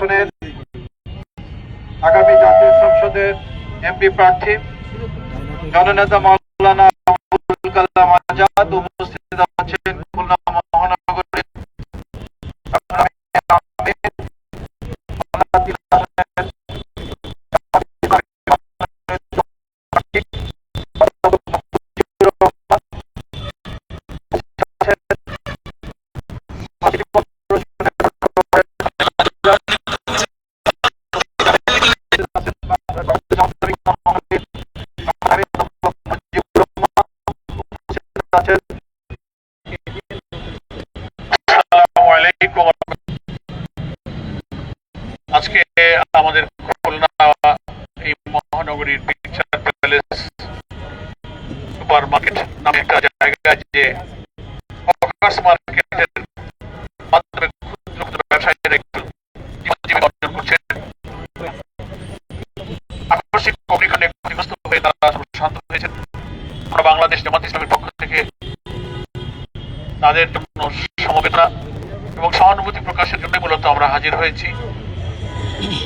আসনের আগামী জাতীয় সংসদের এমপি প্রার্থী জননেতা আমাদের খুলনা এই মহানগরীর প্যালেস সুপার মার্কেট নামে একটা জায়গা যে হকার্স মার্কেটের মাধ্যমে ক্ষুদ্র ক্ষুদ্র একটু অর্জন করছেন। আকস্মিক অগ্নিকাণ্ডে ক্ষতিগ্রস্ত হয়ে তারা শান্ত হয়েছেন। আমরা বাংলাদেশ জামাত ইসলামের পক্ষ থেকে তাদের জন্য সমবেদনা এবং সহানুভূতি প্রকাশের জন্য মূলত আমরা হাজির হয়েছি।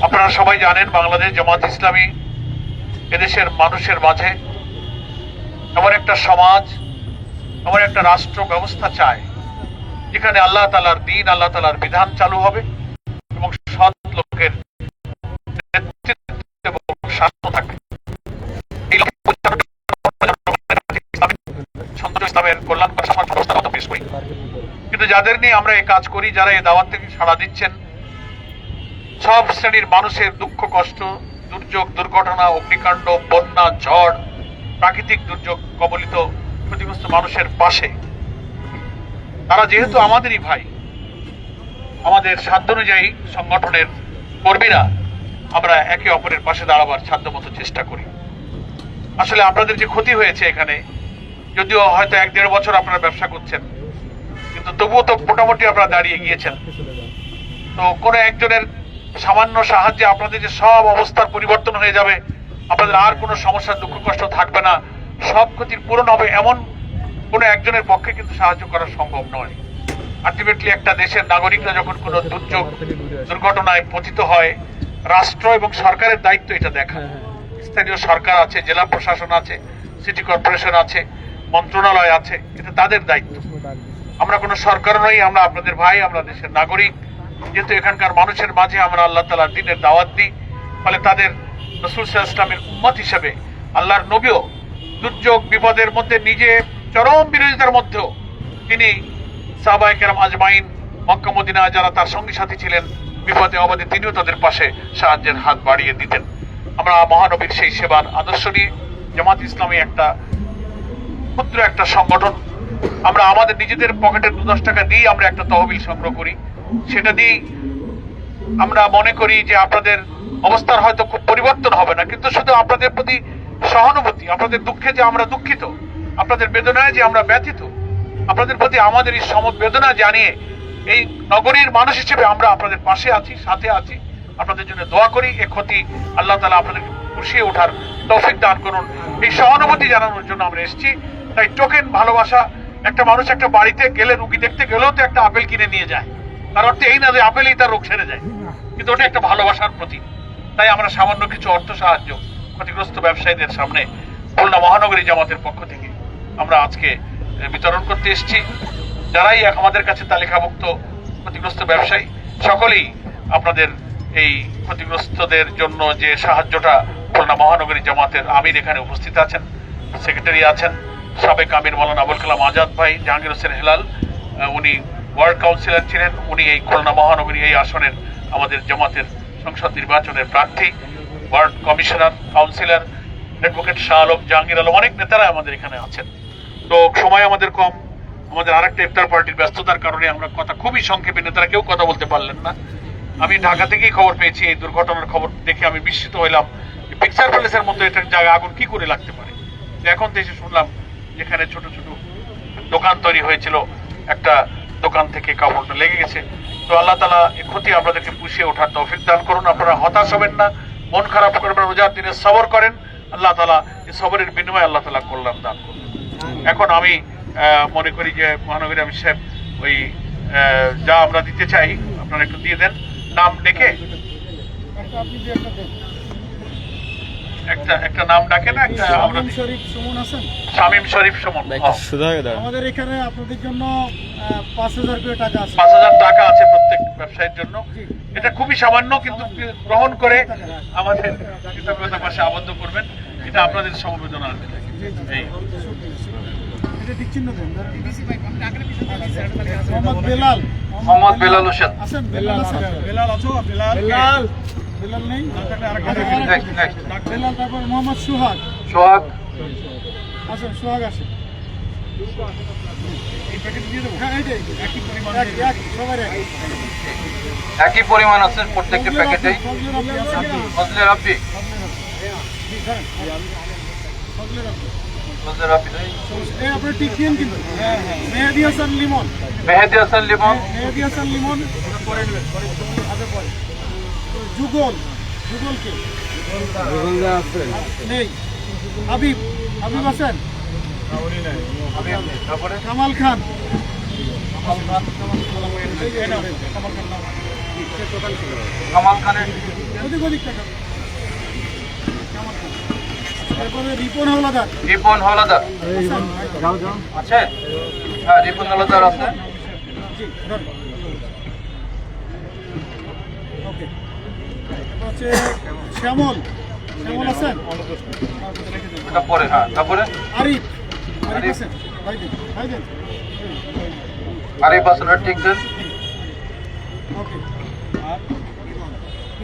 আপনারা সবাই জানেন বাংলাদেশ জামাত ইসলামী এদেশের মানুষের মাঝে এমন একটা সমাজ, এমন একটা রাষ্ট্র ব্যবস্থা চায়, যেখানে আল্লাহ তালার দিন, আল্লাহ তালার বিধান চালু হবে এবং সৎ লোকের নেতৃত্ব এবং পেশ করি। কিন্তু যাদের নিয়ে আমরা এই কাজ করি, যারা এই দাওয়াত থেকে সাড়া দিচ্ছেন সব শ্রেণির মানুষের দুঃখ, কষ্ট, দুর্যোগ, দুর্ঘটনা, অগ্নিকাণ্ড, বন্যা, ঝড়, প্রাকৃতিক দুর্যোগ কবলিত ক্ষতিগ্রস্ত মানুষের পাশে। তারা যেহেতু আমাদেরই ভাই, আমাদের সাধ্য অনুযায়ী সংগঠনের কর্মীরা আমরা একে অপরের পাশে দাঁড়াবার সাধ্যমতো চেষ্টা করি। আসলে আপনাদের যে ক্ষতি হয়েছে এখানে, যদিও হয়তো এক দেড় বছর আপনারা ব্যবসা করছেন, কিন্তু তবুও তো মোটামুটি আপনারা দাঁড়িয়ে গিয়েছেন। তো কোনো একজনের সামান্য সাহায্যে আপনাদের যে সব অবস্থার পরিবর্তন হয়ে যাবে আপনাদের আর কোনো সমস্যা দুঃখ কষ্ট থাকবে না। সব ক্ষতির পূরণ হবে এমন কোনো একজনের পক্ষে কিন্তু সাহায্য করা সম্ভব নয়। আলটিমেটলি একটা দেশের নাগরিকরা যখন কোনো দুর্যোগ দুর্ঘটনায় পতিত হয় রাষ্ট্র এবং সরকারের দায়িত্ব এটা দেখা। স্থানীয় সরকার আছে জেলা প্রশাসন আছে সিটি কর্পোরেশন আছে মন্ত্রণালয় আছে এটা তাদের দায়িত্ব। আমরা কোনো সরকার নই আমরা আপনাদের ভাই আমরা দেশের নাগরিক। যেহেতু এখানকার মানুষের মাঝে আমরা আল্লাহ তালার দিনের দাওয়াত দিই, ফলে তাদের রসুল সাহা ইসলামের উম্মত হিসেবে আল্লাহর নবীও দুর্যোগ, বিপদের মধ্যে নিজে, চরম বিরোধিতার মধ্যেও তিনি সাহবায় কেরাম আজমাইন, মক্কা যারা তার সঙ্গী সাথী ছিলেন, বিপদে অবাদে তিনিও তাদের পাশে সাহায্যের হাত বাড়িয়ে দিতেন। আমরা মহানবীর সেই সেবার আদর্শ নিয়ে জামাত ইসলামী একটা ক্ষুদ্র একটা সংগঠন। আমরা আমাদের নিজেদের পকেটের দু দশ টাকা দিয়ে আমরা একটা তহবিল সংগ্রহ করি। সেটা দিয়ে আমরা মনে করি যে আপনাদের অবস্থার হয়তো খুব পরিবর্তন হবে না, কিন্তু শুধু আপনাদের প্রতি সহানুভূতি, আপনাদের দুঃখে যে আমরা দুঃখিত, আপনাদের বেদনায় যে আমরা ব্যথিত, আপনাদের প্রতি আমাদের এই সমবেদনা জানিয়ে এই নগরীর মানুষ হিসেবে আমরা আপনাদের পাশে আছি, সাথে আছি। আপনাদের জন্য দোয়া করি, এ ক্ষতি আল্লাহ তালা আপনাদের পুষিয়ে ওঠার তৌফিক দান করুন। এই সহানুভূতি জানানোর জন্য আমরা এসেছি। তাই টোকেন ভালোবাসা, একটা মানুষ একটা বাড়িতে গেলে, রুগী দেখতে গেলেও তো একটা আপেল কিনে নিয়ে যায়। তার অর্থ এই না যে আপেলেই তার রোগ সেরে যায়। কিন্তু ওটা একটা ভালোবাসার প্রতীক। তাই আমরা সামান্য কিছু অর্থ সাহায্য ক্ষতিগ্রস্ত ব্যবসায়ীদের সামনে খুলনা মহানগরী জামাতের পক্ষ থেকে আমরা আজকে বিতরণ করতে এসেছি। যারাই আমাদের কাছে তালিকাভুক্ত ক্ষতিগ্রস্ত ব্যবসায়ী সকলেই আপনাদের এই ক্ষতিগ্রস্তদের জন্য যে সাহায্যটা খুলনা মহানগরী জামাতের আমির এখানে উপস্থিত আছেন সেক্রেটারি আছেন সাবেক আমির মৌলানা আবুল কালাম আজাদ ভাই জাহাঙ্গীর হোসেন হেলাল উনি ওয়ার্ড কাউন্সিলর ছিলেন, উনি এই খুলনা মহানগরী এই আসনের আমাদের জামাতের সংসদ নির্বাচনের প্রার্থী, ward commissioner, councillor, advocate Shah Alam, Jahangir Alam, অনেক নেতারা আমাদের এখানে আছেন। তো সময় আমাদের কম, আমাদের আরেকটা ইফতার পার্টির ব্যস্ততার কারণে আমরা কথা খুবই সংক্ষেপে, নেতারা কেউ কথা বলতে পারলেন না। আমি ঢাকা থেকেই খবর পেয়েছি, এই দুর্ঘটনার খবর দেখে আমি বিস্মিত হইলাম পিকচার প্যালেসের মতো এটা জায়গায় আগুন কি করে লাগতে পারে? এখন দেশে শুনলাম, যেখানে ছোট ছোট দোকান তৈরি হয়েছিল, একটা দোকান থেকে কাপড়টা লেগে গেছে। তো আল্লাহ তালা এই ক্ষতি আপনাদেরকে পুষিয়ে ওঠার তৌফিক দান করুন। আপনারা হতাশ হবেন না, মন খারাপ করবেন রোজার দিনে সবর করেন। আল্লাহ তালা এই সবরের বিনিময়ে আল্লাহ তালা কল্যাণ দান করুন। এখন আমি মনে করি যে মহানগরী আমি সাহেব ওই যা আমরা দিতে চাই, আপনারা একটু দিয়ে দেন। নাম ডেকে। আপনি একটা একটা নাম ডাকে না একটা আমরা শরীফ সুমন আছেন? শামীম শরীফ সুমন আমাদের এখানে আপনাদের জন্য পাঁচ হাজার করে টাকা আছে। পাঁচ হাজার টাকা আছে প্রত্যেক ব্যবসায়ীর জন্য। এটা খুবই সামান্য কিন্তু গ্রহণ করে আমাদের কৃতজ্ঞতা পাশে আবদ্ধ করবেন। এটা আপনাদের সমবেদনা আছে। এই এটা দিচ্ছেন না দেন মোহাম্মদ বেলাল। মোহাম্মদ বেলাল হোসেন। আছেন? বেলাল বেলাল আছো? বেলাল। বেলাল বেলাল নেই নেক্সট নেক্সট বেলাল তারপর মোহাম্মদ সুহাগ। সোহাগ। আসেন সোহাগ আসেন। এইটাই। এক- এক, সবার এক। একই পরিমাণ আছে প্রত্যেকটা রাব্বি, ফজলে রাব্বি মেহেদি হাসান লিমন। মেহেদি হাসান লিমন। মেহেদি হাসান লিমন। যুগল যুগলকে। নেই। হাবিব হাবিব আছেন? তারপরে কামাল খান। কামাল খানের। ওদিক ওদিক টাকা তারপরে রিপন হাওলাদার। রিপন হলাদার আছে? হ্যাঁ রিপন হলাদার আছে। জি ধরুন ওকে হচ্ছে শ্যামল। শ্যামল আছেন? এটা পরে হ্যাঁ তারপরে? আরিফ। আরিফ। আছেন? ভাই দিন ভাই দিন। আরিফ হাসান ঠিক দেন। ওকে।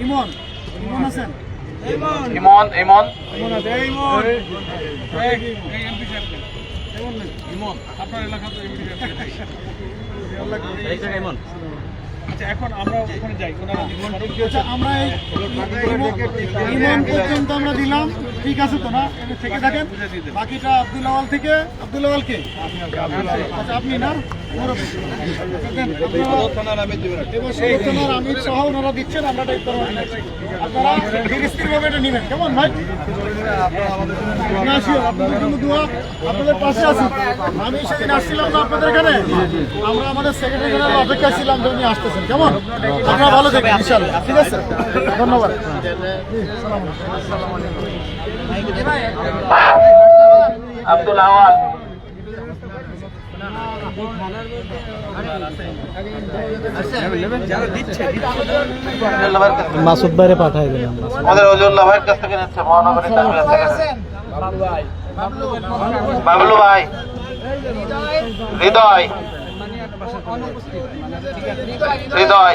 ইমন? ইমন? আছেন? ইমন ইমন। ইমন আছে। এই ইমন। এই এমপি সাহেব ইমন ইমন। আপনার এলাকা তো এমপি সাহেব আচ্ছা এখন আমরা ওখানে যাই। আচ্ছা আমরা ইমন পর্যন্ত আমরা দিলাম। ঠিক আছে তো না? থেকে থাকেন। বাকিটা আব্দুল আওয়াল থেকে। আব্দুল আওয়াল কে? আচ্ছা আপনি না? থানার আমির সহ দিচ্ছেন আমরা আপনারা ধীরস্থিরভাবে এটা নেবেন কেমন ভাই আপনাদের জন্য দোয়া আপনাদের পাশে আছি আমি সেদিন আসছিলাম না আপনাদের এখানে আমরা আমাদের সেক্রেটারি জেনারেল অপেক্ষা ছিলাম যে উনি আসতেছেন কেমন আপনারা ভালো থাকবেন ইনশাল্লাহ ঠিক আছে ধন্যবাদ আব্দুল আওয়াল মাসুদ ভাইরে পাঠাই দিলাম। আমাদের অলিউল্লাহ ভাইয়ের কাছ থেকে নিচ্ছে মহানগরী বাবলু ভাই। হৃদয়। হৃদয়।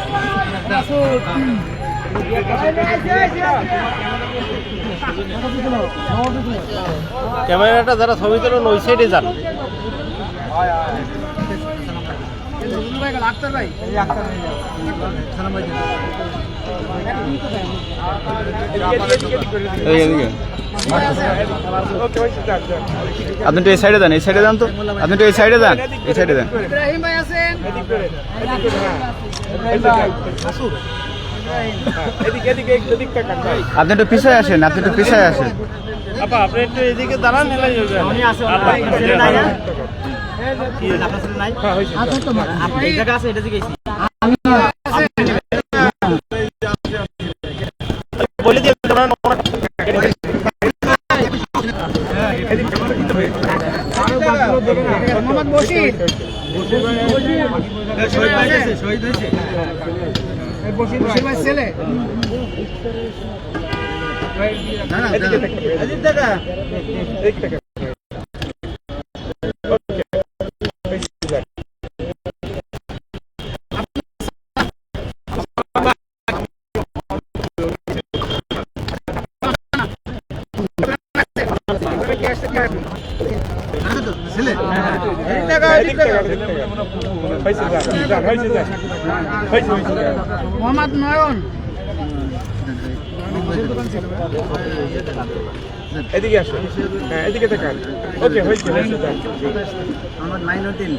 ক্যামেরাটা যারা ছবি তোলেন ওই সাইডে যান। আপনি একটু এই সাইডে দেন এই সাইডে দেন তো। আপনি একটু এই সাইডে দেন এই সাইডে দেন আপনি একটু পিছায় আসেন আপনি একটু পিছায় আসেন। আপনি একটু এদিকে দাঁড়ান এলাই যাবে। বলে দিয়ে মোহাম্মদ বশির বশির ভাই ছেলে? ছেলে এদিকে আসো। হ্যাঁ এদিকে তাকান ওকে হয়েছে। মোহাম্মদ মাইনুদ্দিন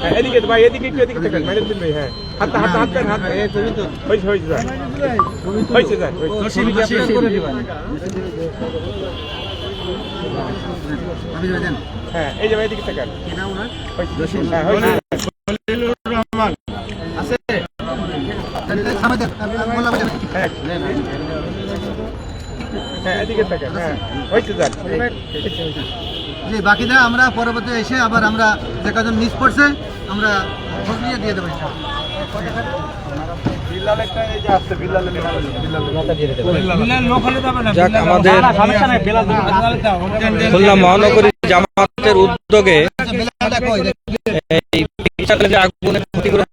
হ্যাঁ এদিকে ভাই এদিকে একটু এদিকে তাকান মাইনুদ্দিন ভাই হ্যাঁ। হাত হাত হাত হাত হয়েছে হয়েছে যান হয়েছে যান হ্যাঁ এই যে ভাই এদিকে তাকান হ্যাঁ হয়েছে। জি বাকিটা আমরা পরবর্তী এসে আবার আমরা যে কজন মিস করছে আমরা দিয়ে দেবো যাক আমাদের খুলনা মহানগরী জামাতের উদ্যোগে এই বিশাল আগুনের ক্ষতিগ্রস্ত